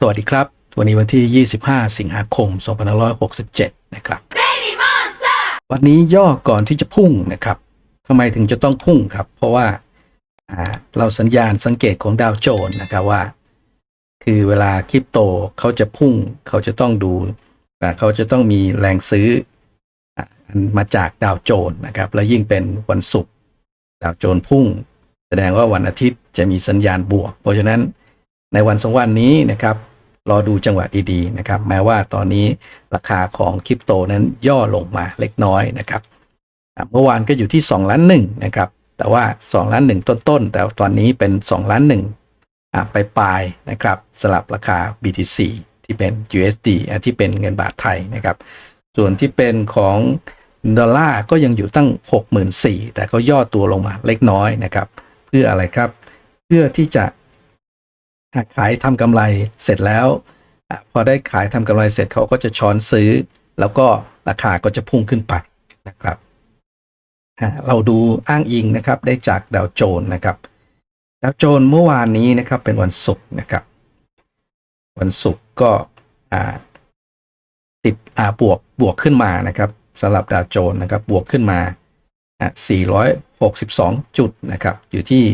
สวัสดีครับ วันนี้วันที่ 25 สิงหาคม 2567 นะครับ วันนี้ย่อก่อนที่จะพุ่งนะครับทำไมถึงจะต้องพุ่งครับ เพราะว่าอ่าเราสัญญาณสังเกตของดาวโจนส์นะครับว่า คือเวลาคริปโตเขาจะพุ่ง เขาจะต้องดูอ่าเขาจะต้องมีแรงซื้ออ่าอันมาจากดาวโจนส์นะครับ และยิ่งเป็นวันศุกร์ดาวโจนส์พุ่ง แสดงว่าวันอาทิตย์จะมีสัญญาณบวก เพราะฉะนั้นในวันสองวันนี้นะครับ รอดูจังหวะดีๆนะครับ แม้ว่าตอนนี้ราคาของคริปโตนั้นย่อลงมาเล็กน้อยนะครับเมื่อวานก็อยู่ที่2ล้านหนึ่งนะครับ แต่ว่า2ล้านหนึ่งต้นๆ แต่ตอนนี้เป็น2ล้านหนึ่งไปปลายๆนะครับสลับราคา BTC ที่เป็น USD ที่เป็นเงินบาทไทยนะครับ ส่วนที่เป็นของดอลลาร์ก็ยังอยู่ตั้ง 64,000แต่ก็ย่อตัวลงมาเล็กน้อยนะครับ เพื่ออะไรครับ เพื่อที่จะ ขายทำกำไรเสร็จแล้วอพอได้ขายทำกำไรเสร็จเขาก็จะช้อนซื้อ แล้วก็ราคาก็จะพุ่งขึ้นไปนะครับเราดูอ้างอิงนะครับได้จากดาวโจนส์นะครับดาวโจนส์เมื่อวานนี้นะครับเป็นวันศุกร์นะครับ วันศุกร์ก็ติดบวกบวกขึ้นมานะครับสำหรับดาวโจนส์นะครับบวกขึ้นมา 462 จุดนะครับอยู่ที่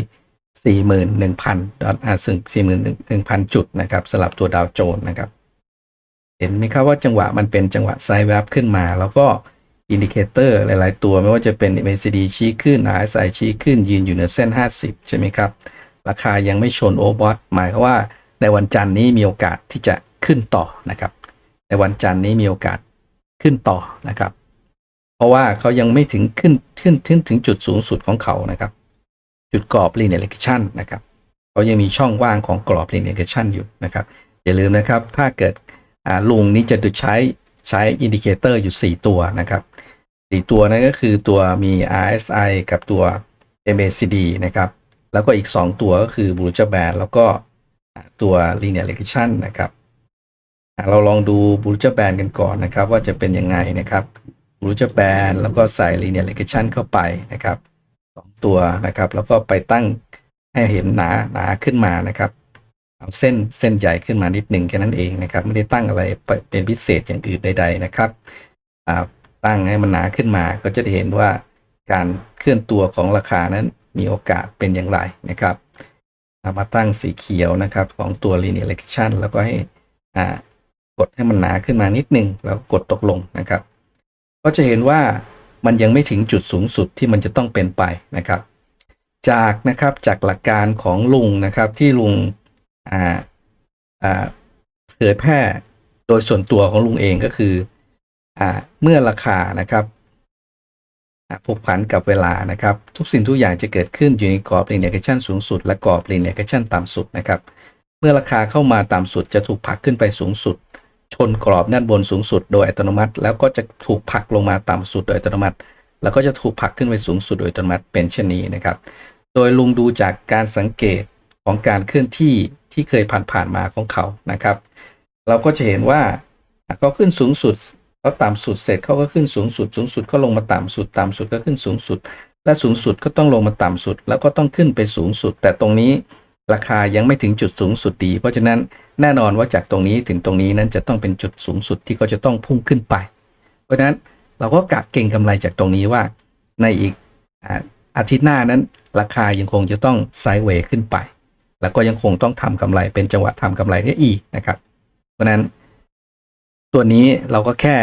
41,000ดอลอ่าซึ่ง41,000 จุดนะครับสำหรับตัวดาวโจนส์นะครับ เห็นไหมครับว่าจังหวะมันเป็นจังหวะไซด์แวบขึ้นมา แล้วก็อินดิเคเตอร์หลาย ๆ ตัวไม่ว่าจะเป็น MACD ชี้ขึ้น RSI ชี้ขึ้นยืนอยู่เหนือเส้น 50 ใช่ไหมครับ ราคายังไม่ชนโอ v บอทหมายความว่าในวันจันทร์นี้มีโอกาสที่จะขึ้นต่อนะครับ ในวันจันทร์นี้มีโอกาสขึ้นต่อนะครับ เพราะว่าเขายังไม่ถึงขึ้นขึ้นถึงถึงจุดสูงสุดของเขานะครับ จุดกรอบ linear regression นะครับเขายังมีช่องว่างของกรอบ linear regression อยู่นะครับ อย่าลืมนะครับถ้าเกิดลุงนี้จะใช้ใช้อินดิเคเตอร์อยู่ 4 ตัวนะครับสี่ตัวนั้นก็คือตัวมี RSI กับตัว MACD นะครับ แล้วก็อีก 2 ตัวก็คือ Bollinger Band แล้วก็ตัว linear regression นะครับเราลองดู Bollinger Band กันก่อนนะครับ ว่าจะเป็นยังไงนะครับ Bollinger Band แล้วก็ใส่ linear regression เข้าไปนะครับ สองตัวนะครับ แล้วก็ไปตั้งให้เห็นหนาหนาขึ้นมานะครับเอาเส้นเส้นใหญ่ขึ้นมานิดหนึ่งแค่นั้นเองนะครับ ไม่ได้ตั้งอะไรเป็นพิเศษอย่างอื่นใด ๆนะครับตั้งให้มันหนาขึ้นมาก็จะได้เห็นว่าการเคลื่อนตัวของราคานั้นมีโอกาสเป็นอย่างไรนะครับามาตั้งสีเขียวนะครับของตัว linear regression แล้วก็ให้กดให้มันหนาขึ้นมานิดหนึ่งแล้วกดตกลงนะครับ ก็จะเห็นว่า มันยังไม่ถึงจุดสูงสุดที่มันจะต้องเป็นไปนะครับ จากนะครับจากหลักการของลุงนะครับที่ลุงอ่าอ่าเผยแพร่โดยส่วนตัวของลุงเองก็คืออ่าเมื่อราคานะครับผูกพันกับเวลานะครับ ทุกสิ่งทุกอย่างจะเกิดขึ้นอยู่ในกรอบ linear regression สูงสุด และกรอบ linear regression ต่ำสุดนะครับ เมื่อราคาเข้ามาต่ำสุดจะถูกผลักขึ้นไปสูงสุด ชนกรอบด้านบนสูงสุดโดยอัตโนมัติ แล้วก็จะถูกผลักลงมาต่ำสุดโดยอัตโนมัติ แล้วก็จะถูกผลักขึ้นไปสูงสุดโดยอัตโนมัติเป็นเช่นนี้นะครับ โดยลุงดูจากการสังเกตของการเคลื่อนที่ที่เคยผ่านๆมาของเขานะครับ เราก็จะเห็นว่าเขาขึ้นสูงสุดเขาต่ำสุดเสร็จเขาก็ขึ้นสูงสุด สูงสุดก็ลงมาต่ำสุดต่ำสุดก็ขึ้นสูงสุด และสูงสุดก็ต้องลงมาต่ำสุด แล้วก็ต้องขึ้นไปสูงสุด แต่ตรงนี้ ราคายังไม่ถึงจุดสูงสุดดี เพราะฉะนั้นแน่นอนว่าจากตรงนี้ถึงตรงนี้นั้นจะต้องเป็นจุดสูงสุดที่เขาจะต้องพุ่งขึ้นไป เพราะฉะนั้นเราก็กะเก่งกำไรจากตรงนี้ว่า ในอีกอาอาทิตย์หน้านั้น ราคายังคงจะต้องไซด์เวย์ขึ้นไป แล้วก็ยังคงต้องทำกำไรเป็นจังหวะทำกำไรได้อีกนะครับ เพราะฉะนั้นตัวนี้เราก็แค่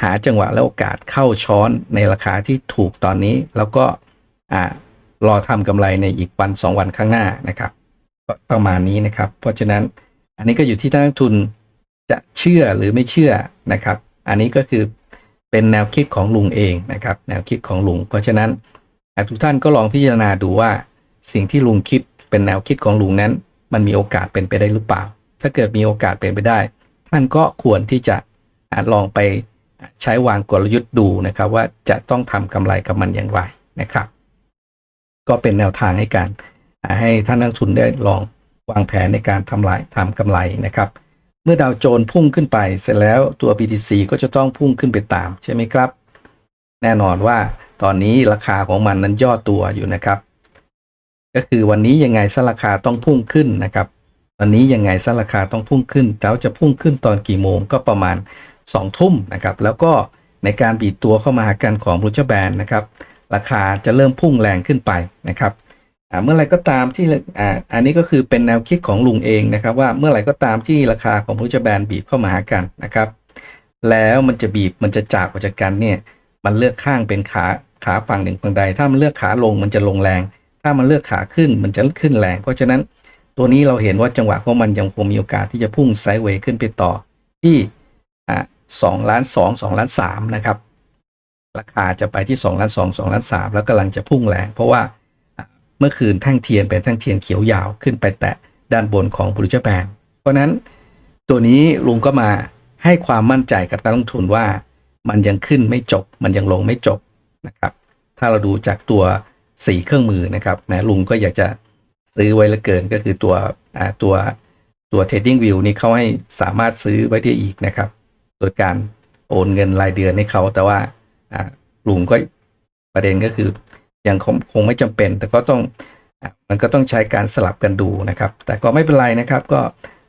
หาจังหวะและโอกาสเข้าช้อนในราคาที่ถูกตอนนี้ แล้วก็อรอทำกำไรในอีกวันสองวันข้างหน้านะครับ ประมาณนี้นะครับ เพราะฉะนั้นอันนี้ก็อยู่ที่ท่านนักทุนจะเชื่อหรือไม่เชื่อนะครับ อันนี้ก็คือเป็นแนวคิดของลุงเองนะครับ แนวคิดของลุง เพราะฉะนั้นอะทุกท่านก็ลองพิจารณาดูว่า สิ่งที่ลุงคิดเป็นแนวคิดของลุงนั้น มันมีโอกาสเป็นไปได้หรือเปล่า ถ้าเกิดมีโอกาสเป็นไปได้ ท่านก็ควรที่จะลองไปใช้วางกลยุทธ์ดูนะครับ ว่าจะต้องทำกำไรกับมันอย่างไรนะครับ ก็เป็นแนวทางให้การ ให้ท่านนักทุนได้ลองวางแผนในการทำลายทำกำไรนะครับ เมื่อดาวโจนพุ่งขึ้นไปเสร็จแล้วตัว BTC ก็จะต้องพุ่งขึ้นไปตามใช่ไหมครับ แน่นอนว่าตอนนี้ราคาของมันนั้นย่อตัวอยู่นะครับ ก็คือวันนี้ยังไงสราคาต้องพุ่งขึ้นนะครับตอนนี้ยังไงซะราคาต้องพุ่งขึ้นแล้วจะพุ่งขึ้นตอนกี่โมงก็ประมาณ2ทุ่มนะครับ แล้วก็ในการบีบตัวเข้ามาหากันของรูเจแบนนะครับ ราคาจะเริ่มพุ่งแรงขึ้นไปนะครับ เมื่อไรก็ตามที่อ่าอันนี้ก็คือเป็นแนวคิดของลุงเองนะครับ ว่าเมื่อไรก็ตามที่ราคาของรูเจอร์แบนบีบเข้ามาหากันนะครับ แล้วมันจะบีบมันจะจากออกจากกันเนี่ยมันเลือกข้างเป็นขาขาฝั่งหนึ่งฝั่งใด ถ้ามันเลือกขาลงมันจะลงแรง ถ้ามันเลือกขาขึ้นมันจะขึ้นแรง เพราะฉะนั้นตัวนี้เราเห็นว่าจังหวะของมันยังคงมีโอกาสที่จะพุ่งไซด์เวย์ขึ้นไปต่อที่อ่าสองล้านสองสองล้านสามนะครับ ราคาจะไปที่2ล้าน2 2ล้าน3แล้วกำลังจะพุ่งแรง เพราะว่า เมื่อคืนแท่งเทียนเป็นแท่งเทียนเขียวยาวขึ้นไปแตะด้านบนของบริจแบนเพราะนั้นตัวนี้ลุงก็มาให้ความมั่นใจกับนักลงทุนว่า มันยังขึ้นไม่จบ มันยังลงไม่จบนะครับ ถ้าเราดูจากตัวสีเครื่องมือนะครับแหมลุงก็อยากจะซื้อไว้ลือเกินก็คือตัวตัวตัว trading view นี่เขาให้สามารถซื้อไว้ได้อีกนะครับ โดยการโอนเงินรายเดือนให้เขาแต่ว่าอ่าลุงก็ประเด็นก็คือ ยังคงคงไม่จำเป็น แต่ก็ต้องมันก็ต้องใช้การสลับกันดูนะครับ แต่ก็ไม่เป็นไรนะครับก็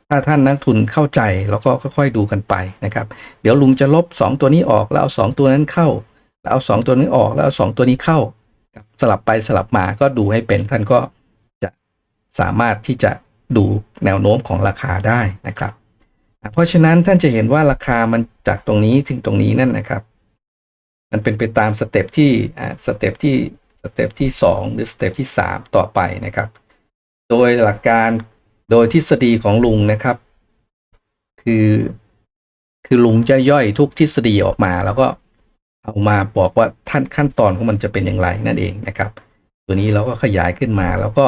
ถ้าท่านนักทุนเข้าใจแล้วก็ค่อยๆดูกันไปนะครับ เดี๋ยวลุงจะลบ 2 ตัวนี้ออกแล้วเอา 2 ตัวนั้นเข้า แล้วเอา 2 ตัวนี้ออกแล้วเอา 2 ตัวนี้เข้า สลับไปสลับมาก็ดูให้เป็นท่านก็จะสามารถที่จะดูแนวโน้มของราคาได้นะครับ เพราะฉะนั้นท่านจะเห็นว่าราคามันจากตรงนี้ถึงตรงนี้นั่นนะครับ มันเป็นไปตามสเต็ปที่สเต็ปที่ สเต็ปที่ 2 หรือสเต็ปที่ 3 ต่อไปนะครับ โดยหลักการโดยทฤษฎีของลุงนะครับ คือคือลุงจะย่อยทุกทฤษฎีออกมา แล้วก็เอามาบอกว่าท่านขั้นตอนของมันจะเป็นอย่างไรนั่นเองนะครับ ตัวนี้เราก็ขยายขึ้นมา แล้วก็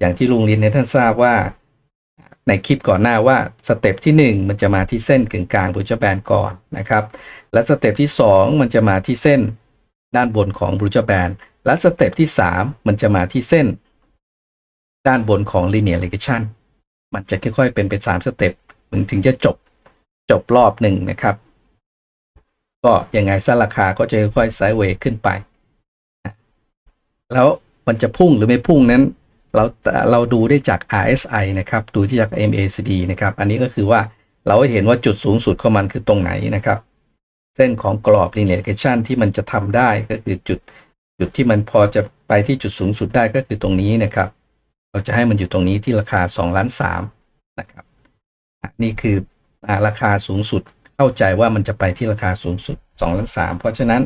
อย่างที่ลุงเรียนให้ท่านทราบว่าในคลิปก่อนหน้าว่าสเต็ปที่ 1 มันจะมาที่เส้นกึ่งกลางบูจแบนก่อนนะครับ และสเต็ปที่ 2 มันจะมาที่เส้นด้านบนของบูจแบน และสเต็ปที่ 3 มันจะมาที่เส้น ด้านบนของ linear regression มันจะค่อยๆ เป็นไป3สเต็ปมันถึงจะจบจบรอบหนึ่งนะครับ ก็ยังไงซะราคาก็จะค่อยๆไซด์เวย์ขึ้นไป แล้วมันจะพุ่งหรือไม่พุ่งนั้น เราเราดูได้จาก RSI นะครับ ดูที่จาก MACD นะครับ อันนี้ก็คือว่าเราเห็นว่าจุดสูงสุดของมันคือตรงไหนนะครับ เส้นของกรอบ linear regression ที่มันจะทำได้ก็คือจุด จุดที่มันพอจะไปที่จุดสูงสุดได้ก็คือตรงนี้นะครับ เราจะให้มันอยู่ตรงนี้ที่ราคา2ล้าน3นะครับนี่คือราคาสูงสุดเข้าใจว่ามันจะไปที่ราคาสูงสุด2ล้าน3เพราะฉะนั้น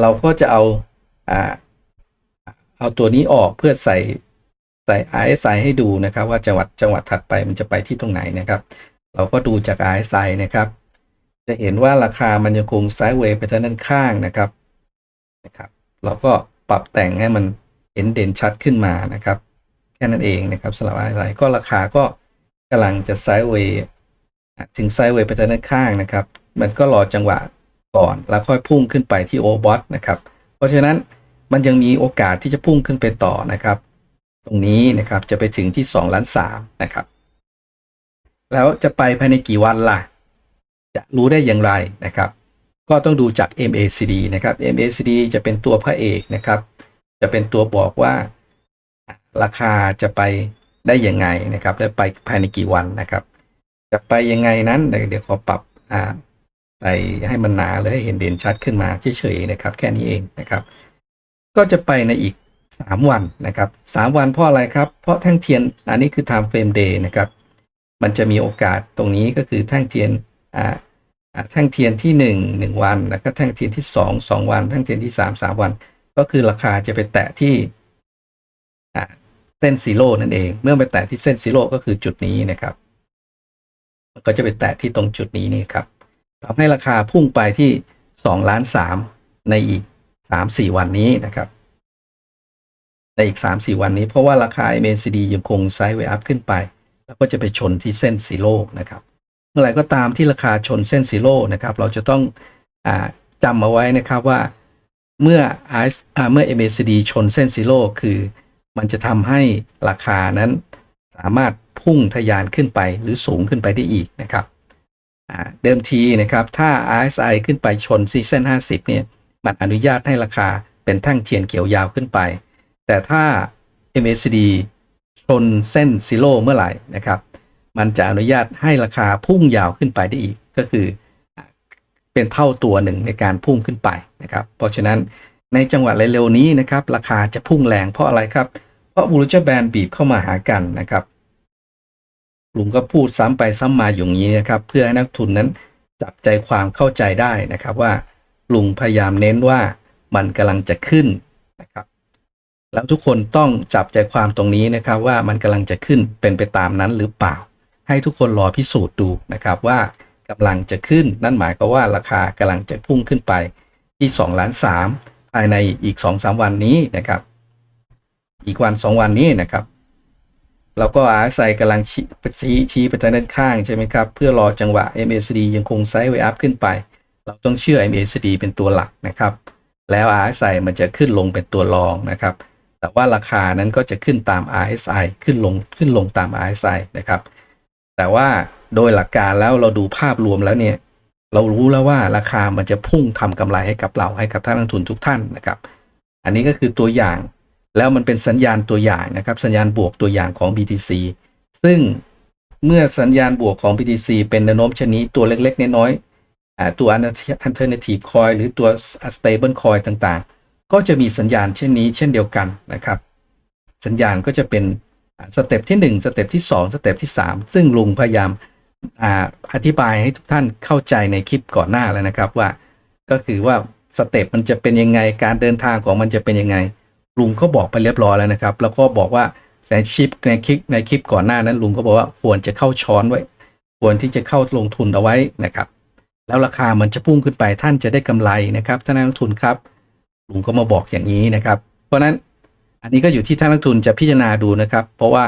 เราก็จะเอาอ่าเอาตัวนี้ออกเพื่อใส่ใส่ RSI ให้ดูนะครับว่าจังหวัดจังหวัดถัดไปมันจะไปที่ตรงไหนนะครับ เราก็ดูจาก RSI นะครับ จะเห็นว่าราคามันยังคงไซด์เวย์ไปทางด้านข้างนะครับนะครับ เราก็ปรับแต่งให้มันเห็นเด่นชัดขึ้นมานะครับ แค่นั้นเองนะครับสำหรับอะไรก็ราคาก็กำลังจะไซด์เวย์ถึงไซด์เวย์ไปทางด้านข้างนะครับ มันก็รอจังหวะก่อน แล้วค่อยพุ่งขึ้นไปที่โอบอทนะครับ เพราะฉะนั้นมันยังมีโอกาสที่จะพุ่งขึ้นไปต่อนะครับ ตรงนี้นะครับจะไปถึงที่2ล้าน3นะครับ แล้วจะไปภายในกี่วันล่ะ จะรู้ได้อย่างไรนะครับ ก็ต้องดูจาก MACD นะครับ MACD จะเป็นตัวพระเอกนะครับ จะเป็นตัวบอกว่าราคาจะไปได้ยังไงนะครับและไปภายในกี่วันนะครับ จะไปยังไงนั้นเดี๋ยวขอปรับใส่ให้มันหนาเลยให้เห็นเด่นชัดขึ้นมาเฉยๆนะครับ แค่นี้เองนะครับ ก็จะไปในอีก 3 วันนะครับ 3 วันเพราะอะไรครับ เพราะแท่งเทียนอันนี้คือ time frame day นะครับ มันจะมีโอกาสตรงนี้ก็คือแท่งเทียนอ่า แท่งเทียนที่ 1 1 วัน แล้วก็แท่งเทียนที่ 2 2 วัน แท่งเทียนที่ 3 3 วัน ก็คือราคาจะไปแตะที่เส้นซีโร่นั่นเอง เมื่อไปแตะที่เส้นซีโร่ก็คือจุดนี้นะครับก็จะไปแตะที่ตรงจุดนี้นี่ครับทำให้ราคาพุ่งไปที่2ล้าน3ในอีก 3-4 วันนี้นะครับ ในอีก 3-4 วันนี้เพราะว่าราคา MACD ยังคงไซด์เวอัพขึ้นไป แล้วก็จะไปชนที่เส้นซีโร่นะครับ มื่อไหร่ก็ตามที่ราคาชนเส้นซีโร่นะครับเราจะต้องอจำเอาไว้นะครับว่าเมื่อ RS อ่าเมื่อ MACD ชนเส้นซีโร่คือมันจะทำให้ราคานั้นสามารถพุ่งทะยานขึ้นไปหรือสูงขึ้นไปได้อีกนะครับเดิมทีนะครับถ้า RSI ขึ้นไปชนที่เส้น50 เนี่ยมันอนุญาตให้ราคาเป็นแท่งเทียนเขียวยาวขึ้นไป แต่ถ้า MACD ชนเส้นซีโร่เมื่อไหร่นะครับ มันจะอนุญาตให้ราคาพุ่งยาวขึ้นไปได้อีกก็คือเป็นเท่าตัวหนึ่งในการพุ่งขึ้นไปนะครับเพราะฉะนั้นในจังหวะเร็วๆนี้นะครับราคาจะพุ่งแรงเพราะอะไรครับ เพราะบูร g แบนบีบเข้ามาหากันนะครับลุงก็พูดซ้ำไปซ้ำมาอย่างนี้นะครับเพื่อให้นักทุนนั้นจับใจความเข้าใจได้นะครับว่าลุงพยายามเน้นว่ามันกำลังจะขึ้นนะครับแล้วทุกคนต้องจับใจความตรงนี้นะครับว่ามันกำลังจะขึ้นเป็นไปตามนั้นหรือเปล่า ให้ทุกคนรอพิสูจน์ดูนะครับว่ากำลังจะขึ้น นั่นหมายความว่าราคากำลังจะพุ่งขึ้นไปที่2ล้าน3ภายในอีก 2-3 วันนี้นะครับ อีกวัน 2 วันนี้นะครับเราก็อาศัยกำลังชี้ชี้ชไปทางด้านข้างใช่ไหมครับ เพื่อรอจังหวะ MACD ยังคงไซด์เวอัพขึ้นไป เราต้องเชื่อ MACD เป็นตัวหลักนะครับ แล้ว RSI มันจะขึ้นลงเป็นตัวรองนะครับ แต่ว่าราคานั้นก็จะขึ้นตาม RSI ขึ้นลงขึ้นลงตาม RSI นะครับ แต่ว่าโดยหลักการแล้วเราดูภาพรวมแล้วเนี่ย เรารู้แล้วว่าราคามันจะพุ่งทำกำไรให้กับเราให้กับท่านนักลงทุนทุกท่านนะครับ อันนี้ก็คือตัวอย่างแล้วมันเป็นสัญญาณตัวอย่างนะครับ สัญญาณบวกตัวอย่างของ BTC ซึ่งเมื่อสัญญาณบวกของ BTC เป็นแนวโน้มชนิดตัวเล็กๆ น้อยๆอ่าตัว alternative coin หรือตัว stable coin ต่างๆ ก็จะมีสัญญาณเช่นนี้เช่นเดียวกันนะครับ สัญญาณก็จะเป็น สเต็ปที่ 1 สเต็ปที่ 2 สเต็ปที่ 3 ซึ่งลุงพยายามออธิบายให้ทุกท่านเข้าใจในคลิปก่อนหน้าแล้วนะครับว่า ก็คือว่าสเต็ปมันจะเป็นยังไงการเดินทางของมันจะเป็นยังไงลุงก็บอกไปเรียบร้อยแล้วนะครับ แล้วก็บอกว่าในคลิปในคลิปในคลิปก่อนหน้านั้นลุงก็บอกว่าควรจะเข้าช้อนไว้ ควรที่จะเข้าลงทุนเอาไว้นะครับ แล้วราคามันจะพุ่งขึ้นไปท่านจะได้กำไรนะครับท่านนักลงทุนครับลุงก็มาบอกอย่างนี้นะครับ เพราะฉะนั้น อันนี้ก็อยู่ที่ท่านนักลงทุนจะพิจารณาดูนะครับ เพราะว่า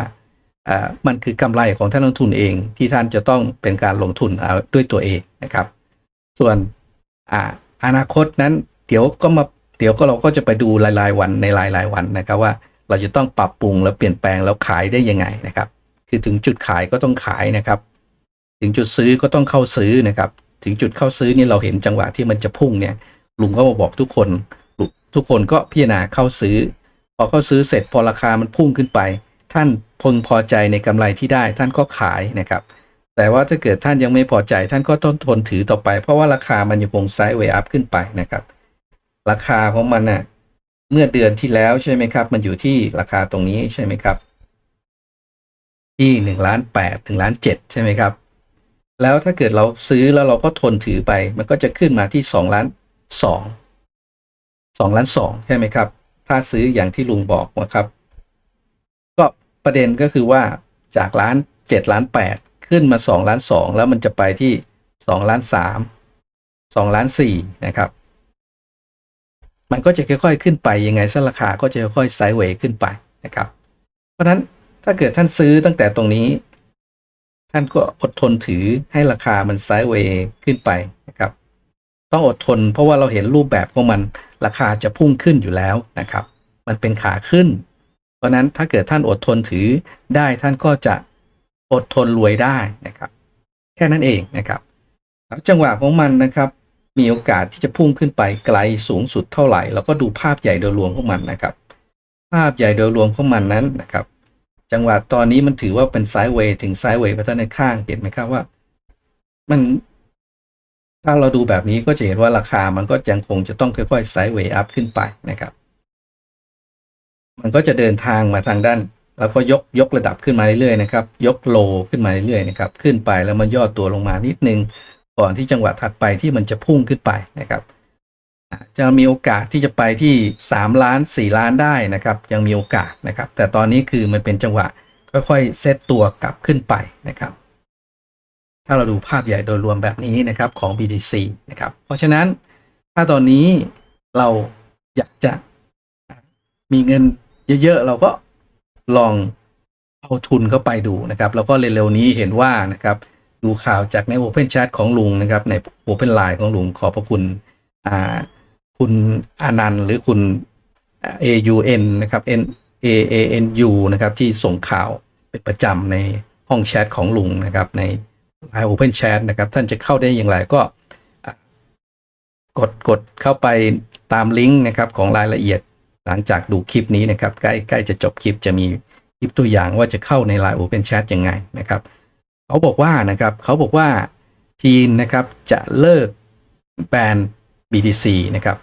มันคือกำไรของท่านนักลงทุนเอง ที่ท่านจะต้องเป็นการลงทุนด้วยตัวเองนะครับ ส่วนออนาคตนั้นเดี๋ยวก็มาเดี๋ยวก็เราก็จะไปดูรายๆวันในรายๆวันนะครับว่าเราจะต้องปรับปรุงแล้วเปลี่ยนแปลงแล้วขายได้ยังไงนะครับ คือถึงจุดขายก็ต้องขายนะครับ ถึงจุดซื้อก็ต้องเข้าซื้อนะครับ ถึงจุดเข้าซื้อนี่เราเห็นจังหวะที่มันจะพุ่งเนี่ยลุงก็มาบอกทุกคน ทุกคนก็พิจารณาเข้าซื้อ พอเขาซื้อเสร็จพอราคามันพุ่งขึ้นไป ท่านพลพอใจในกำไรที่ได้ ท่านก็ขายนะครับ แต่ว่าถ้าเกิดท่านยังไม่พอใจ ท่านก็ต้องทนถือต่อไป เพราะว่าราคามันยังคงไซด์เวย์อัพขึ้นไปนะครับ ราคาของมันน่ะเมื่อเดือนที่แล้วใช่ไหมครับ มันอยู่ที่ราคาตรงนี้ใช่ไหมครับ ที่หนึ่งล้านแปดถึงล้านเจ็ดใช่ไหมครับ แล้วถ้าเกิดเราซื้อแล้วเราก็ทนถือไป มันก็จะขึ้นมาที่สองล้านสองสองล้านสองใช่ไหมครับ ถ้าซื้ออย่างที่ลุงบอกนะครับ ก็ประเด็นก็คือว่าจากล้านเจ็ดล้านแปดขึ้นมาสองล้านสองแล้วมันจะไปที่สองล้านสามสองล้านสี่นะครับ มันก็จะค่อยๆ ขึ้นไปยังไงซะราคาก็จะค่อยๆไซด์เวย์ขึ้นไปนะครับ เพราะฉะนั้นถ้าเกิดท่านซื้อตั้งแต่ตรงนี้ ท่านก็อดทนถือให้ราคามันไซด์เวย์ขึ้นไปนะครับ ต้องอดทนเพราะว่าเราเห็นรูปแบบของมัน ราคาจะพุ่งขึ้นอยู่แล้วนะครับ มันเป็นขาขึ้น เพราะนั้นถ้าเกิดท่านอดทนถือได้ท่านก็จะอดทนรวยได้นะครับ แค่นั้นเองนะครับแล้วจังหวะของมันนะครับ มีโอกาสที่จะพุ่งขึ้นไปไกลสูงสุดเท่าไหร่เราก็ดูภาพใหญ่โดยรวมของมันนะครับ ภาพใหญ่โดยรวมของมันนั้นนะครับ จังหวะตอนนี้มันถือว่าเป็นไซด์เวย์ถึงไซด์เวย์ไปทางด้านข้างเห็นไหมครับว่า มัน ถ้าเราดูแบบนี้ก็จะเห็นว่าราคามันก็ยังคงจะต้องค่อยๆไซด์เวย์อัพขึ้นไปนะครับ มันก็จะเดินทางมาทางด้าน แล้วก็ยกยกระดับขึ้นมาเรื่อยๆนะครับ ยกโลขึ้นมาเรื่อยๆนะครับ ขึ้นไปแล้วมันย่อตัวลงมานิดนึง ก่อนที่จังหวะถัดไปที่มันจะพุ่งขึ้นไปนะครับ จะมีโอกาสที่จะไปที่ 3 ล้าน 4 ล้านได้นะครับ ยังมีโอกาสนะครับ แต่ตอนนี้คือมันเป็นจังหวะค่อยๆเซตตัวกลับขึ้นไปนะครับ ถ้าเราดูภาพใหญ่โดยรวมแบบนี้นะครับของ BTC นะครับ เพราะฉะนั้นถ้าตอนนี้เราอยากจะมีเงินเยอะๆ เราก็ลองเอาทุนเข้าไปดูนะครับ แล้วก็เร็วๆนี้เห็นว่านะครับดูข่าวจากใน Open Chat ของลุงนะครับ ใน Open Line ของลุงขอบพระคุณอ่าคุณอนันต์หรือคุณ AUN นะครับ N A A N U นะครับที่ส่งข่าวเป็นประจำในห้องแชทของลุงนะครับใน Open Chat นะครับ ท่านจะเข้าได้อย่างไรก็กดกดเข้าไปตามลิงก์นะครับของรายละเอียดหลังจากดูคลิปนี้นะครับ ใกล้ใกล้จะจบคลิปจะมีคลิปตัวอย่างว่าจะเข้าใน Line Open Chat ยังไงนะครับ เขาบอกว่านะครับเขาบอกว่าจีนนะครับจะเลิกแบน BTC นะครับ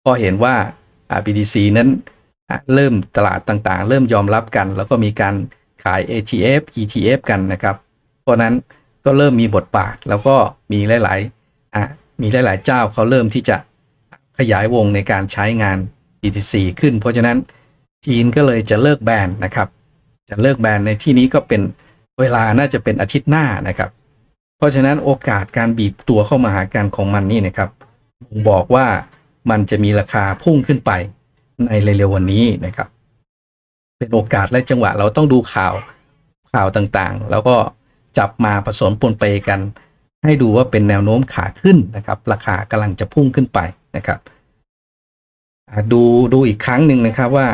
เพอเห็นว่า BTC นั้นเริ่มตลาดต่างๆ เริ่มยอมรับกัน แล้วก็มีการขาย ATF ETF กันนะครับ เพราะนั้น ก็เริ่มมีบทบาท แล้วก็มีหลายๆอะมีหลายๆเจ้าเขาเริ่มที่จะขยายวงในการใช้งาน BTC ขึ้น เพราะฉะนั้นจีนก็เลยจะเลิกแบนนะครับ จะเลิกแบนในที่นี้ก็เป็นเวลาน่าจะเป็นอาทิตย์หน้านะครับ เพราะฉะนั้นโอกาสการบีบตัวเข้ามาหากันของมันนี่นะครับบอกว่ามันจะมีราคาพุ่งขึ้นไปในเร็วๆวันนี้นะครับ เป็นโอกาสและจังหวะเราต้องดูข่าวข่าวต่างๆ แล้วก็ จับมาผสมปนเปกัน ให้ดูว่าเป็นแนวโน้มขาขึ้นนะครับ ราคากำลังจะพุ่งขึ้นไปนะครับดูดูอีกครั้งหนึ่งนะครับว่า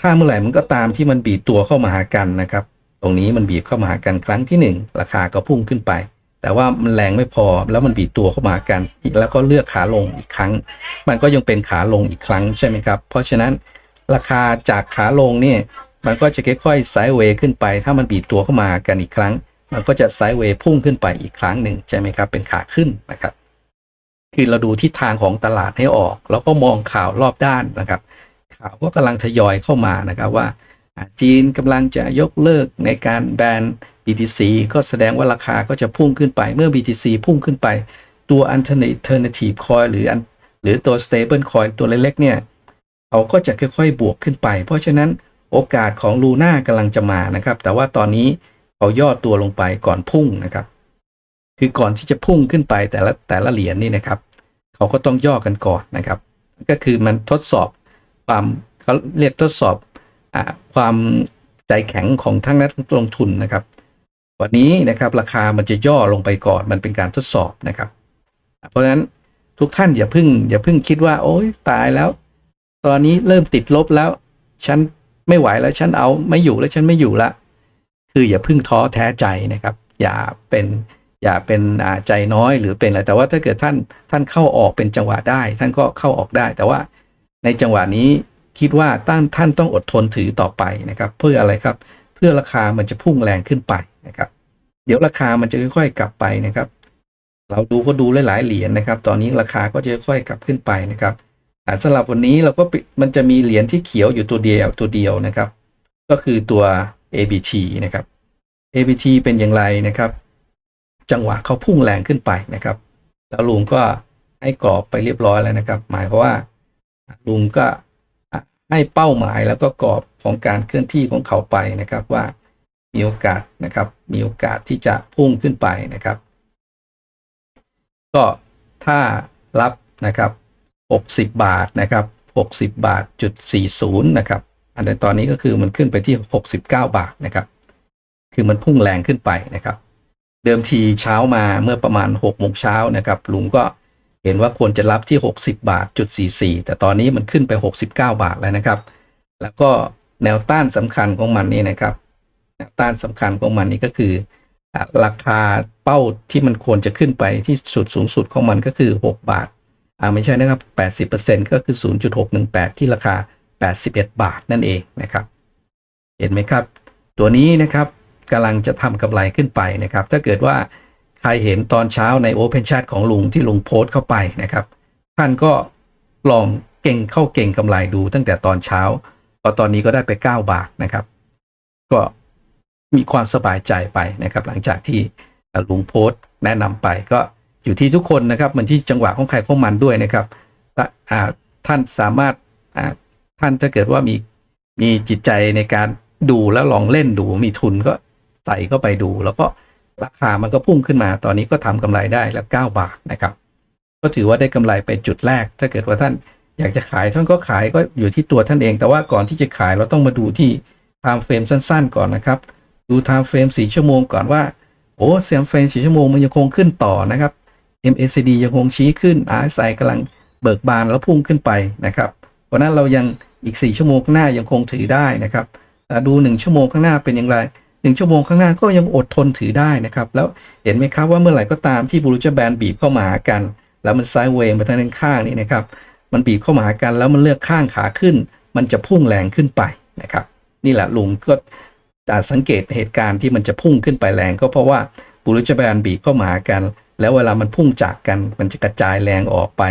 ถ้าเมื่อไหร่มันก็ตามที่มันบีบตัวเข้ามาหากันนะครับ ตรงนี้มันบีบเข้ามาหากันครั้งที่หนึ่งราคาก็พุ่งขึ้นไป แต่ว่ามันแรงไม่พอแล้วมันบีบตัวเข้ามาหากันแล้วก็เลือกขาลงอีกครั้ง มันก็ยังเป็นขาลงอีกครั้งใช่ไหมครับ เพราะฉะนั้นราคาจากขาลงเนี่ยมันก็จะค่อยๆไซด์เวย์ขึ้นไป ถ้ามันบีบตัวเข้ามาหากันอีกครั้ง มันก็จะไซด์เวย์พุ่งขึ้นไปอีกครั้งหนึ่งใช่ไหมครับ เป็นขาขึ้นนะครับ คือเราดูทิศทางของตลาดให้ออก แล้วก็มองข่าวรอบด้านนะครับ ข่าวก็กำลังทยอยเข้ามานะครับว่า จีนกำลังจะยกเลิกในการแบน BTC ก็แสดงว่าราคาก็จะพุ่งขึ้นไปเมื่อ BTC พุ่งขึ้นไปตัว alternative coin หรืออันหรือตัว stable coin ตัวเล็กๆเนี่ยเขาก็จะค่อยๆบวกขึ้นไป เพราะฉะนั้นโอกาสของลูน่ากำลังจะมานะครับ แต่ว่าตอนนี้ เขาย่อตัวลงไปก่อนพุ่งนะครับ คือก่อนที่จะพุ่งขึ้นไปแต่ละแต่ละเหรียญนี่นะครับ เขาก็ต้องย่อกันก่อนนะครับ ก็คือมันทดสอบความเขาเรียกทดสอบอความใจแข็งของทั้งนักลงทุนนะครับ วันนี้นะครับราคามันจะย่อลงไปก่อนมันเป็นการทดสอบนะครับ เพราะฉะนั้นทุกท่านอย่าพึ่งอย่าพึ่งคิดว่า โอ๊ยตายแล้ว ตอนนี้เริ่มติดลบแล้ว ฉันไม่ไหวแล้วฉันเอาไม่อยู่แล้วฉันไม่อยู่ละ คืออย่าพึ่งท้อแท้ใจนะครับ อย่าเป็นอย่าเป็นใจน้อยหรือเป็นอะไรแต่ว่าถ้าเกิดท่านท่านเข้าออกเป็นจังหวะได้ ท่านก็เข้าออกได้ แต่ว่าในจังหวะนี้คิดว่าท่านท่านต้องอดทนถือต่อไปนะครับ เพื่ออะไรครับ เพื่อราคามันจะพุ่งแรงขึ้นไปนะครับ เดี๋ยวราคามันจะค่อยๆกลับไปนะครับ เราดูก็ดูหลายๆเหรียญนะครับ ตอนนี้ราคาก็จะค่อยๆกลับขึ้นไปนะครับอ่สำหรับวันนี้เราก็มันจะมีเหรียญที่เขียวอยู่ตัวเดียวตัวเดียวนะครับ ก็คือตัว ABT นะครับ ABT เป็นอย่างไรนะครับ จังหวะเขาพุ่งแรงขึ้นไปนะครับ แล้วลุงก็ให้กรอบไปเรียบร้อยแล้วนะครับ หมายความว่าลุงก็ให้เป้าหมายแล้วก็กรอบของการเคลื่อนที่ของเขาไปนะครับว่ามีโอกาสนะครับ มีโอกาสที่จะพุ่งขึ้นไปนะครับ ก็ถ้ารับนะครับ 60 บาทนะครับ 60 บาทจุด40นะครับ อันในตอนนี้ก็คือมันขึ้นไปที่ 69 บาทนะครับ คือมันพุ่งแรงขึ้นไปนะครับ เดิมทีเช้ามาเมื่อประมาณ6โมงเช้านะครับลุงก็เห็นว่าควรจะรับที่ 60 บาทจุด44 แต่ตอนนี้มันขึ้นไป 69 บาทแล้วนะครับ แล้วก็แนวต้านสำคัญของมันนี่นะครับแนวต้านสำคัญของมันนี่ก็คือ ราคาเป้าที่มันควรจะขึ้นไปที่สุดสูงสุดของมันก็คือ 6 บาทอ่าไม่ใช่นะครับ 80%ก็คือ 0.618 ที่ราคา 81 บาทนั่นเองนะครับ เห็นไหมครับ ตัวนี้นะครับกำลังจะทำกำไรขึ้นไปนะครับ ถ้าเกิดว่าใครเห็นตอนเช้าใน Open Chat ของลุงที่ลุงโพสต์เข้าไปนะครับ ท่านก็ลองเก่งเข้าเก่งกำไรดูตั้งแต่ตอนเช้าพอตอนนี้ก็ได้ไป 9 บาทนะครับ ก็มีความสบายใจไปนะครับ หลังจากที่ลุงโพสต์แนะนำไปก็อยู่ที่ทุกคนนะครับมันที่จังหวะของใครของมันด้วยนะครับท่านสามารถ ท่านถ้าเกิดว่ามีมีจิตใจในการดูแล้วลองเล่นดูมีทุนก็ใส่เข้าไปดู แล้วก็ราคามันก็พุ่งขึ้นมา ตอนนี้ก็ทำกำไรได้แล้ว 9 บาทนะครับ ก็ถือว่าได้กำไรไปจุดแรก ถ้าเกิดว่าท่านอยากจะขายท่านก็ขายก็อยู่ที่ตัวท่านเอง แต่ว่าก่อนที่จะขายเราต้องมาดูที่ time frame สั้น ๆ ก่อนนะครับ ดู time frame 4ชั่วโมงก่อนว่าโอ้เสียงเฟรม4ชั่วโมงมันยังคงขึ้นต่อนะครับ MACD ยังคงชี้ขึ้น RSI กำลังเบิกบานแล้วพุ่งขึ้นไปนะครับ ราะนั้นเรายังอีก 4 ชั่วโมงข้างหน้ายังคงถือได้นะครับดู 1 ชั่วโมงข้างหน้าเป็นอย่างไร 1 ชั่วโมงข้างหน้าก็ยังอดทนถือได้นะครับ แล้วเห็นไหมครับว่าเมื่อไหร่ก็ตามที่บูรุจแบนบีบเข้ามาหากัน แล้วมันไซด์เวย์มาทางด้านข้างนี่นะครับมันบีบเข้ามาหากันแล้วมันเลือกข้างขาขึ้น มันจะพุ่งแรงขึ้นไปนะครับ นี่แหละลุงก็อาจสังเกตเหตุการณ์ที่มันจะพุ่งขึ้นไปแรงก็เพราะว่าบุรุษบาลบีบเข้ามาหากัน แล้วเวลามันพุ่งจากกัน มันจะกระจายแรงออกไป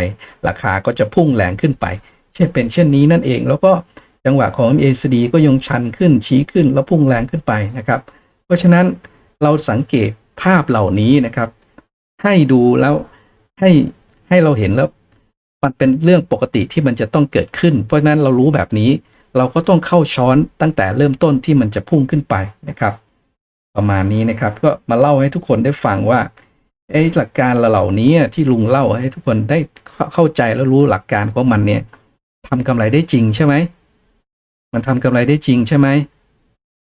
ราคาก็จะพุ่งแรงขึ้นไป เช่นเป็นเช่นนี้นั่นเอง แล้วก็จังหวะของ MACD ก็ยังชันขึ้นชี้ขึ้นแล้วพุ่งแรงขึ้นไปนะครับ เพราะฉะนั้นเราสังเกตภาพเหล่านี้นะครับ ให้ดูแล้วให้ให้เราเห็นแล้วมันเป็นเรื่องปกติที่มันจะต้องเกิดขึ้น เพราะฉะนั้นเรารู้แบบนี้เราก็ต้องเข้าช้อนตั้งแต่เริ่มต้นที่มันจะพุ่งขึ้นไปนะครับ ประมาณนี้นะครับ ก็มาเล่าให้ทุกคนได้ฟังว่าไอ้หลักการเหล่านี้ที่ลุงเล่าให้ทุกคนได้เข้าใจแล้วรู้หลักการของมันเนี่ย ทำกำไรได้จริงใช่ไหม มันทำกำไรได้จริงใช่ไหม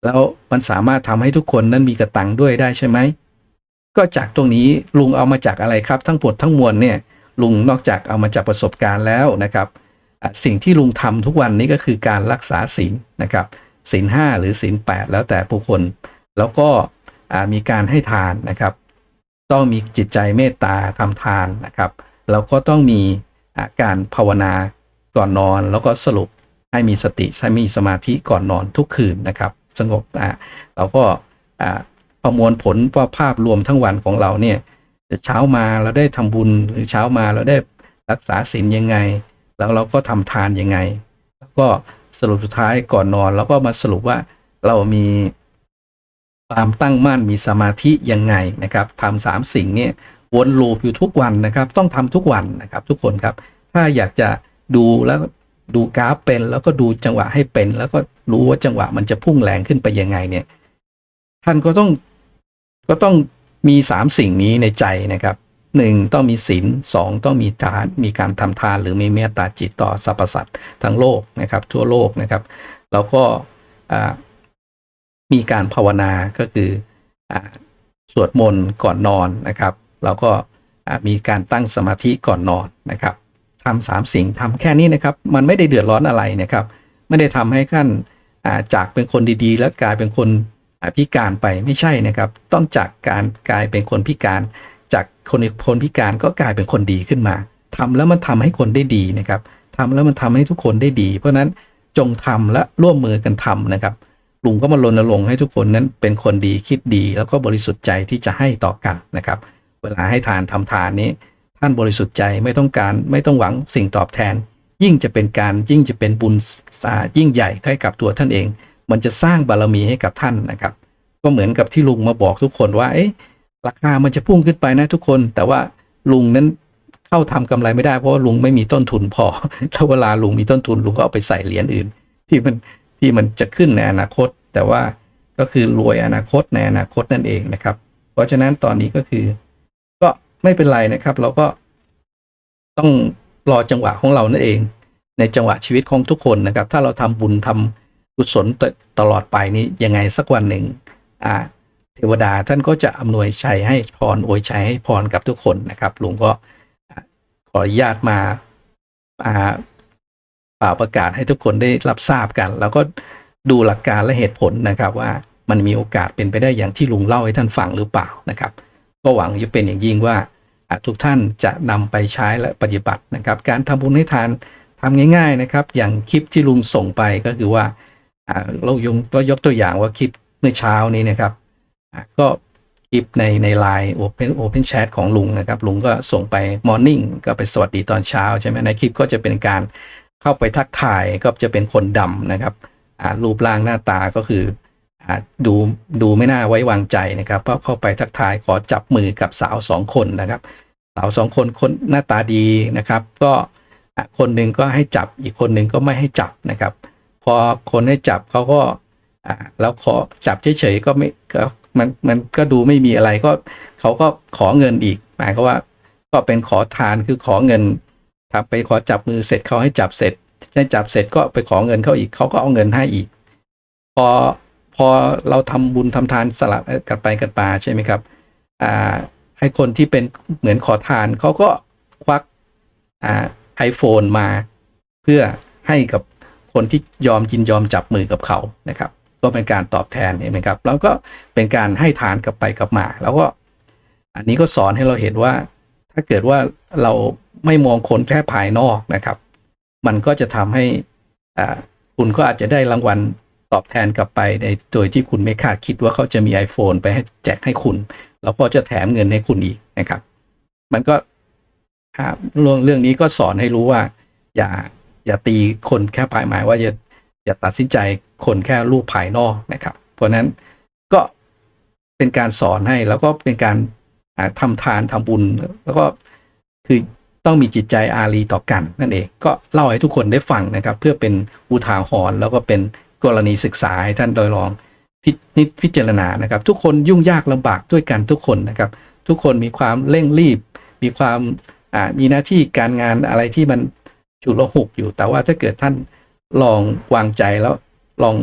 แล้วมันสามารถทำให้ทุกคนนั้นมีกระตังด้วยได้ใช่ไหม ก็จากตรงนี้ลุงเอามาจากอะไรครับ ทั้งหมดทั้งมวลเนี่ยลุงนอกจากเอามาจากประสบการณ์แล้วนะครับ สิ่งที่ลุงทำทุกวันนี้ก็คือการรักษาศีลนะครับศีลห้าหรือศีลแปดแล้วแต่ผู้คน แล้วก็มีการให้ทานนะครับ ต้องมีจิตใจเมตตาทำทานนะครับ แล้วก็ต้องมีการภาวนา ก่อนนอนแล้วก็สรุปให้มีสติให้มีสมาธิก่อนนอนทุกคืนนะครับ สงบอ่าเราก็อ่าประมวลผลว่าภาพรวมทั้งวันของเราเนี่ยเช้ามาเราได้ทำบุญหรือเช้ามาเราได้รักษาศีลยังไง แล้วเราก็ทำทานยังไง แล้วก็สรุปสุดท้ายก่อนนอนเราก็มาสรุปว่าเรามีความตั้งมั่นมีสมาธิยังไงนะครับทำสามสิ่งเนี่ยวนลูปอยู่ทุกวันนะครับ ต้องทำทุกวันนะครับ ทุกคนครับ ถ้าอยากจะ ดูแล้วดูกราฟเป็น แล้วก็ดูจังหวะให้เป็น แล้วก็รู้ว่าจังหวะมันจะพุ่งแรงขึ้นไปยังไงเนี่ย ท่านก็ต้องก็ต้องมีสามสิ่งนี้ในใจนะครับหนึ่งต้องมีศีลสองต้องมีทานมีการทำทาน หรือมีเมตตาจิตต่อสรรพสัตว์ทั้งโลกนะครับ ทั่วโลกนะครับ แล้วก็มีการภาวนาก็คืออสวดมนต์ก่อนนอนนะครับ แล้วก็มีการตั้งสมาธิก่อนนอนนะครับ ทำสามสิ่งทำแค่นี้นะครับมันไม่ได้เดือดร้อนอะไรนะครับไม่ได้ทำให้ท่านจากเป็นคนดีๆ แล้วกลายเป็นคนพิการไปไม่ใช่นะครับ ต้องจากการกลายเป็นคนพิการ จากคนคนพิการก็กลายเป็นคนดีขึ้นมาทำแล้วมันทำให้คนได้ดีนะครับทำแล้วมันทำให้ทุกคนได้ดี เพราะนั้นจงทำและร่วมมือกันทำนะครับลุงก็มารณรงค์ให้ทุกคนนั้นเป็นคนดีคิดดี แล้วก็บริสุทธิ์ใจที่จะให้ต่อกันนะครับ เวลาให้ทานทำทานนี้ ท่านบริสุทธิ์ใจไม่ต้องการไม่ต้องหวังสิ่งตอบแทน ยิ่งจะเป็นการยิ่งจะเป็นบุญสายิ่งใหญ่ให้กับตัวท่านเอง มันจะสร้างบารมีให้กับท่านนะครับ ก็เหมือนกับที่ลุงมาบอกทุกคนว่าเอ๊ะราคามันจะพุ่งขึ้นไปนะทุกคน แต่ว่าลุงนั้นเข้าทำกำไรไม่ได้เพราะว่าลุงไม่มีต้นทุนพอถ้าเวลาลุงมีต้นทุนลุงก็เอาไปใส่เหรียญอื่น ที่มันที่มันจะขึ้นในอนาคต แต่ว่าก็คือรวยอนาคตในอนาคตนั่นเองนะครับ เพราะฉะนั้นตอนนี้ก็คือ ไม่เป็นไรนะครับ เราก็ต้องรอจังหวะของเรานั่นเอง ในจังหวะชีวิตของทุกคนนะครับ ถ้าเราทำบุญทำกุศลตลอดไปนี้ยังไงสักวันหนึ่งอ่าเทวดาท่านก็จะอำนวยชัยให้พรอวยชัยให้พรกับทุกคนนะครับลุงก็ขออนุญาตมาอ่าป่าประกาศให้ทุกคนได้รับทราบกัน แล้วก็ดูหลักการและเหตุผลนะครับว่ามันมีโอกาสเป็นไปได้อย่างที่ลุงเล่าให้ท่านฟังหรือเปล่านะครับ ก็หวังจะเป็นอย่างยิ่งว่าทุกท่านจะนำไปใช้และปฏิบัตินะครับ การทำบุญให้ทานทำง่าย ๆนะครับ อย่างคลิปที่ลุงส่งไปก็คือว่าเรายงก็ยกตัวอย่างว่าคลิปเมื่อเช้านี้นะครับก็คลิปในในไลน์ Open Open Chat ของลุงนะครับ ลุงก็ส่งไป Morning ก็ไปสวัสดีตอนเช้าใช่ไหมในคลิปก็จะเป็นการเข้าไปทักทายก็จะเป็นคนดำนะครับรูปร่างหน้าตาก็คือ ดูดูไม่น่าไว้วางใจนะครับเพราะเข้าไปทักทายขอจับมือกับสาวสองคนนะครับ สาวสองคนคนหน้าตาดีนะครับ ก็คนหนึ่งก็ให้จับอีกคนหนึ่งก็ไม่ให้จับนะครับ พอคนให้จับเขาก็แล้วขอจับเฉยๆก็ไม่ก็มันมันก็ดูไม่มีอะไรก็เขาก็ขอเงินอีกหมายความว่าก็เป็นขอทานคือขอเงินทำไปขอจับมือเสร็จเขาให้จับเสร็จให้จับเสร็จก็ไปขอเงินเขาอีกเขาก็เอาเงินให้อีก พอ พอเราทำบุญทำทานสลับกันไปกันมาใช่ไหมครับอ่าไอคนที่เป็นเหมือนขอทานเขาก็ควักอ่าไอโฟนมาเพื่อให้กับคนที่ยอมยินยอมจับมือกับเขานะครับ ก็เป็นการตอบแทนเห็นไหมครับ แล้วก็เป็นการให้ทานกลับไปกลับมา แล้วก็อันนี้ก็สอนให้เราเห็นว่า ถ้าเกิดว่าเราไม่มองคนแค่ภายนอกนะครับ มันก็จะทำให้อ่าคุณก็อาจจะได้รางวัล ตอบแทนกลับไปในโดยที่คุณไม่คาดคิดว่าเขาจะมี iPhone ไปให้แจกให้คุณ แล้วก็จะแถมเงินให้คุณอีกนะครับ มันก็เรื่องเรื่องนี้ก็สอนให้รู้ว่า อย่าอย่าตีคนแค่ภายหมายว่าอย่าอย่าตัดสินใจคนแค่รูปภายนอกนะครับ เพราะนั้นก็เป็นการสอนให้แล้วก็เป็นการาทำทานทำบุญ แล้วก็คือต้องมีจิตใจอารีต่อกันนั่นเองก็เล่าให้ทุกคนได้ฟังนะครับ เพื่อเป็นอุทาหรณ์แล้วก็เป็น กรณีศึกษาให้ท่านโดยลองพินิจพิจารณานะครับ ทุกคนยุ่งยากลำบากด้วยกันทุกคนนะครับ ทุกคนมีความเร่งรีบ มีความมีหน้าที่การงานอะไรที่มันฉุลหุกอยู่ แต่ว่าถ้าเกิดท่านลองวางใจแล้วลอง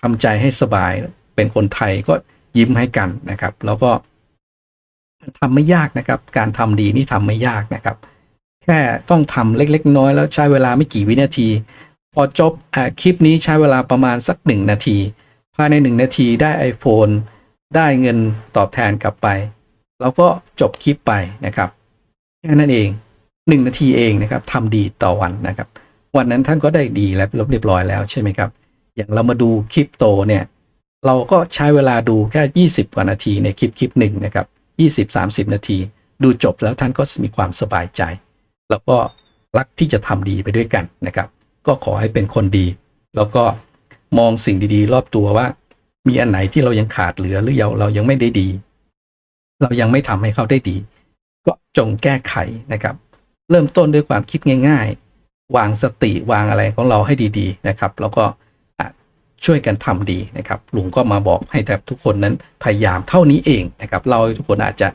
ทำใจให้สบาย เป็นคนไทยก็ยิ้มให้กันนะครับ แล้วก็ทำไม่ยากนะครับ การทำดีนี่ทำไม่ยากนะครับ แค่ต้องทำเล็ก ๆ น้อยแล้วใช้เวลาไม่กี่วินาที อจบอคลิปนี้ใช้เวลาประมาณสักหนึ่งนาที ภายในหนึ่งนาทีได้ iPhone ได้เงินตอบแทนกลับไป แล้วก็จบคลิปไปนะครับแค่นั้นเองหนึ่งนาทีเองนะครับทำดีต่อวันนะครับ วันนั้นท่านก็ได้ดีแล้วเรียบร้อยแล้วใช่ไหมครับ อย่างเรามาดูคลิปโตเนี่ยเราก็ใช้เวลาดูแค่ 20 กว่านาทีในคลิปคลิปหนึ่งนะครับ20-30 นาที ดูจบแล้วท่านก็มีความสบายใจ แล้วก็รักที่จะทำดีไปด้วยกันนะครับ ก็ขอให้เป็นคนดี แล้วก็มองสิ่งดีๆ รอบตัวว่า มีอันไหนที่เรายังขาดเหลือหรือเราเรายังไม่ได้ดี เรายังไม่ทำให้เขาได้ดี ก็จงแก้ไขนะครับ เริ่มต้นด้วยความคิดง่าย ๆ วางสติวางอะไรของเราให้ดี ๆ นะครับ แล้วก็ช่วยกันทำดีนะครับลุงก็มาบอกให้แต่ทุกคนนั้นพยายามเท่านี้เองนะครับ เราทุกคนอาจจะ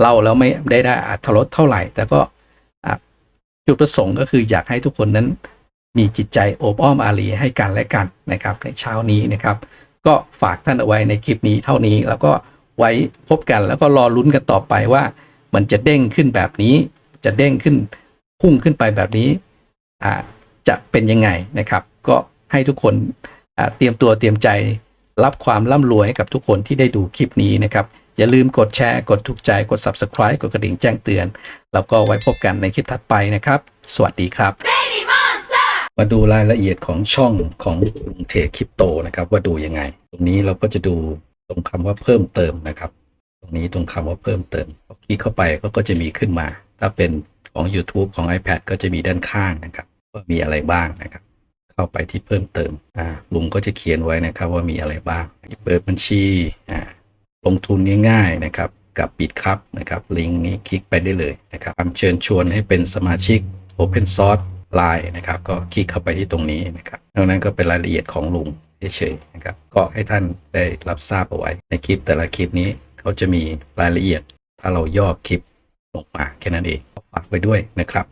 เล่าแล้วไม่ได้ได้อัธรสเท่าไหร่ แต่ก็จุดประสงค์ก็คืออยากให้ทุกคนนั้น มีจิตใจโอบอ้อมอารีให้กันและกันนะครับ ในเช้านี้นะครับ ก็ฝากท่านเอาไว้ในคลิปนี้เท่านี้แล้วก็ไว้พบกันแล้วก็รอลุ้นกันต่อไปว่า มันจะเด้งขึ้นแบบนี้ จะเด้งขึ้นพุ่งขึ้นไปแบบนี้อ่าจะเป็นยังไงนะครับ ก็ให้ทุกคนเตรียมตัวเตรียมใจรับความร่ำรวยให้กับทุกคนที่ได้ดูคลิปนี้นะครับ อย่าลืมกดแชร์ กดถูกใจ กด subscribe กดกระดิ่งแจ้งเตือน แล้วก็ไว้พบกันในคลิปถัดไปนะครับ สวัสดีครับ มาดูรายละเอียดของช่องของลุงเทคริปโตนะครับ ว่าดูยังไง ตรงนี้เราก็จะดูตรงคำว่าเพิ่มเติมนะครับ ตรงนี้ตรงคำว่าเพิ่มเติมคลิกเข้าไปก็ก็จะมีขึ้นมา ถ้าเป็นของ YouTube ของ iPad ก็จะมีด้านข้างนะครับ ว่ามีอะไรบ้างนะครับ เข้าไปที่เพิ่มเติมอ่าลุงก็จะเขียนไว้นะครับว่ามีอะไรบ้างเปิดบัญชีอ่าลงทุนง่ายๆนะครับกับปิดครับนะครับลิงก์นี้คลิกไปได้เลยนะครับเชิญชวนให้เป็นสมาชิก Open Source ไลน์นะครับ ก็คลิกเข้าไปที่ตรงนี้นะครับนอกนั้นก็เป็นรายละเอียดของลุงเฉยๆนะครับ ก็ให้ท่านได้รับทราบเอาไว้ ในคลิปแต่ละคลิปนี้เขาจะมีรายละเอียด ถ้าเราย่อคลิปลงมาแค่นั้นเองฝากไว้ด้วยนะครับ